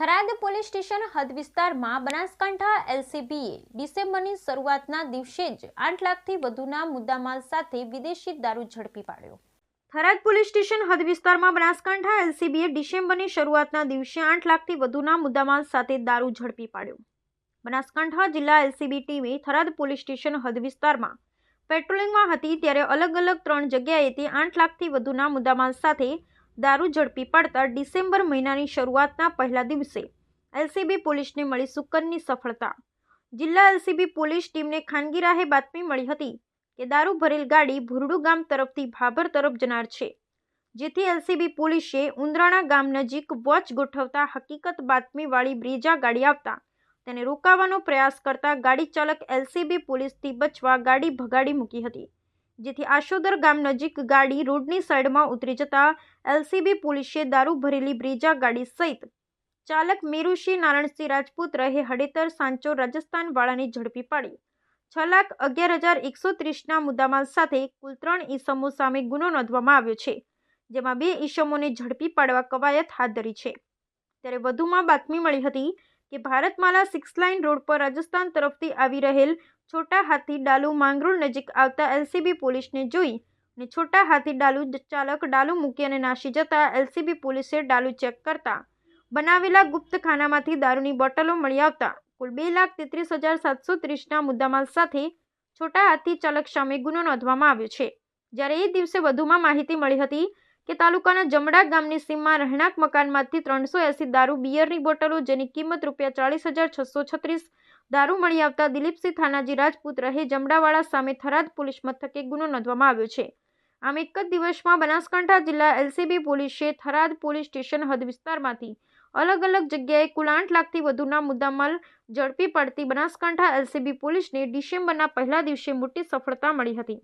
Tharad police station હદ વિસ્તારમાં બનાસકાંઠા એલસીબીએ ડિસેમ્બરની શરૂઆતના દિવસે જ આઠ લાખથી વધુના મુદ્દામાલ સાથે વિદેશી દારૂ ઝડપી પાડ્યો. થરાદ પોલીસ સ્ટેશન હદ વિસ્તારમાં બનાસકાંઠા એલસીબીએ ડિસેમ્બરની શરૂઆતના દિવસે આઠ લાખથી વધુના મુદ્દામાલ સાથે દારૂ ઝડપી પાડ્યો. બનાસકાંઠા જિલ્લા એલસીબી ટીમે થરાદ પોલીસ સ્ટેશન હદ વિસ્તારમાં પેટ્રોલિંગમાં હતી ત્યારે અલગ અલગ ત્રણ જગ્યાએથી આઠ લાખથી વધુના મુદ્દામાલ સાથે દારૂ ઝડપી પાડતા ડિસેમ્બર મહિનાની શરૂઆતના પહેલા દિવસે એલસીબી પોલીસને મળી સુકનની સફળતા. જિલ્લા એલસીબી પોલીસ ટીમને ખાનગી રાહે બાતમી મળી હતી કે દારૂ ભરેલ ગાડી ભુરડુ ગામ તરફથી ભાભર તરફ જનાર છે. જેથી એલસીબી પોલીસે ઉંદરાણા ગામ નજીક વોચ ગોઠવતા હકીકત બાતમીવાળી બ્રીજા ગાડી આવતા તેને રોકાવાનો પ્રયાસ કરતા ગાડી ચાલક એલસીબી પોલીસથી બચવા ગાડી ભગાડી મૂકી હતી. જેથી આશોદર ગામ નજીક ગાડી રોડની સાઈડમાં ઉતરી જતા એલસીબી પોલીસે દારૂ ભરેલી બ્રેજા ગાડી સહિત ચાલક મેરુસિંહ નારણસિંહ રાજપૂત રહે હડેતર સાંચો રાજસ્થાન વાળાની ઝડપી પાડી. છ લાખ અગિયાર હજાર એકસો ત્રીસના મુદ્દામાલ સાથે કુલ ત્રણ ઈસમો સામે ગુનો નોંધવામાં આવ્યો છે, જેમાં બે ઈસમોને ઝડપી પાડવા કવાયત હાથ ધરી છે. ત્યારે વધુમાં બાતમી મળી હતી કે ભારતમાલા સિક્સ લાઇન રોડ પર રાજસ્થાન તરફથી આવી રહેલ છોટા હાથી ડાલુ માંગરોળ નજીક આવતા એલસીબી પોલીસને જોઈ અને છોટા હાથી ડાલુ ચાલક ડાલુ મૂકી અને નાસી જતા એલસીબી પોલીસે ડાલુ ચેક કરતા બનાવેલા ગુપ્તખાનામાંથી દારૂની બોટલો મળી આવતા કુલ બે લાખ તેત્રીસ હજાર સાતસો ત્રીસના મુદ્દામાલ સાથે છોટા હાથી ચાલક સામે ગુનો નોંધવામાં આવ્યો છે. જ્યારે એ દિવસે વધુમાં માહિતી મળી હતી કે તાલુકાના જમડા ગામની સીમમાં રહેણાંક મકાનમાંથી ત્રણસો એસી દારૂ, બિયરની બોટલો જેની કિંમત રૂપિયા ચાલીસ હજાર છસો છત્રીસ દારૂ મળી આવતા દિલીપસિંહ થાનાજી રાજપૂત રહે જમડાવાળા સામે થરાદ પોલીસ મથકે ગુનો નોંધવામાં આવ્યો છે. આમ એક જ દિવસમાં બનાસકાંઠા જિલ્લા એલસીબી પોલીસે થરાદ પોલીસ સ્ટેશન હદ વિસ્તારમાંથી અલગ અલગ જગ્યાએ કુલ આઠ લાખથી વધુના મુદ્દામાલ ઝડપી પાડતી બનાસકાંઠા એલસીબી પોલીસને ડિસેમ્બરના પહેલા દિવસે મોટી સફળતા મળી હતી.